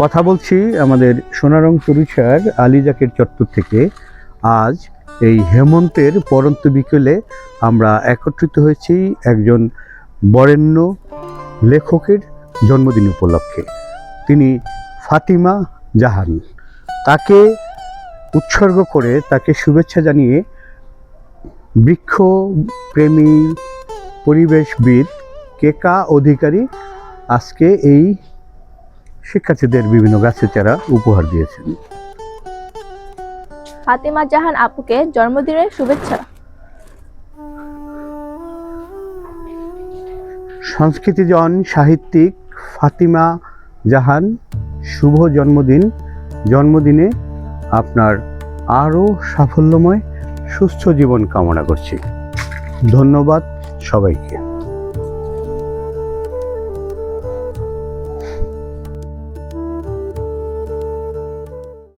কথা বলছি আমাদের সোনারং তরিষার আলিজাকের চত্বর থেকে। আজ এই হেমন্তের পরন্ত বিকেলে আমরা একত্রিত হয়েছি একজন বরেণ্য লেখকের জন্মদিন উপলক্ষে। তিনি ফাতিমা জাহান। তাকে উৎসর্গ করে তাকে শুভেচ্ছা জানিয়ে বৃক্ষপ্রেমী পরিবেশবিদ কেকা অধিকারী আজকে এই শিক্ষার্থীদের বিভিন্ন গাছের চারা উপহার দিয়েছেন। ফাতেমা জাহান আপুকে জন্মদিনের শুভেচ্ছা। সংস্কৃতিজন সাহিত্যিক ফাতিমা জাহান শুভ জন্মদিন। জন্মদিনে আপনার আরও সাফল্যময় সুস্থ জীবন কামনা করছি। ধন্যবাদ সবাইকে।